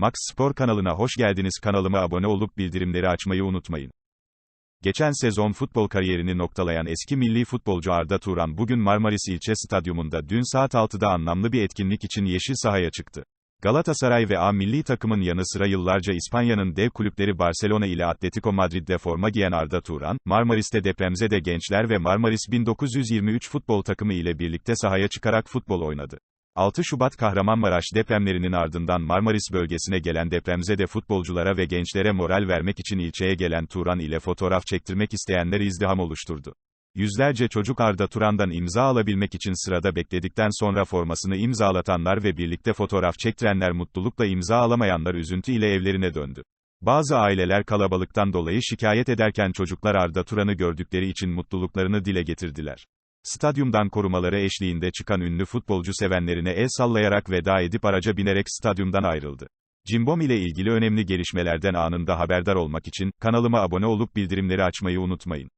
Max Spor kanalına hoş geldiniz. Kanalıma abone olup bildirimleri açmayı unutmayın. Geçen sezon futbol kariyerini noktalayan eski milli futbolcu Arda Turan bugün Marmaris İlçe Stadyumunda dün saat 6'da anlamlı bir etkinlik için yeşil sahaya çıktı. Galatasaray ve A milli takımın yanı sıra yıllarca İspanya'nın dev kulüpleri Barcelona ile Atletico Madrid'de forma giyen Arda Turan, Marmaris'te depremzede gençler ve Marmaris 1923 futbol takımı ile birlikte sahaya çıkarak futbol oynadı. 6 Şubat Kahramanmaraş depremlerinin ardından Marmaris bölgesine gelen depremzede futbolculara ve gençlere moral vermek için ilçeye gelen Turan ile fotoğraf çektirmek isteyenler izdiham oluşturdu. Yüzlerce çocuk Arda Turan'dan imza alabilmek için sırada bekledikten sonra formasını imzalatanlar ve birlikte fotoğraf çektirenler mutlulukla imza alamayanlar üzüntü ile evlerine döndü. Bazı aileler kalabalıktan dolayı şikayet ederken çocuklar Arda Turan'ı gördükleri için mutluluklarını dile getirdiler. Stadyumdan korumaları eşliğinde çıkan ünlü futbolcu sevenlerine el sallayarak veda edip araca binerek stadyumdan ayrıldı. Cimbom ile ilgili önemli gelişmelerden anında haberdar olmak için kanalıma abone olup bildirimleri açmayı unutmayın.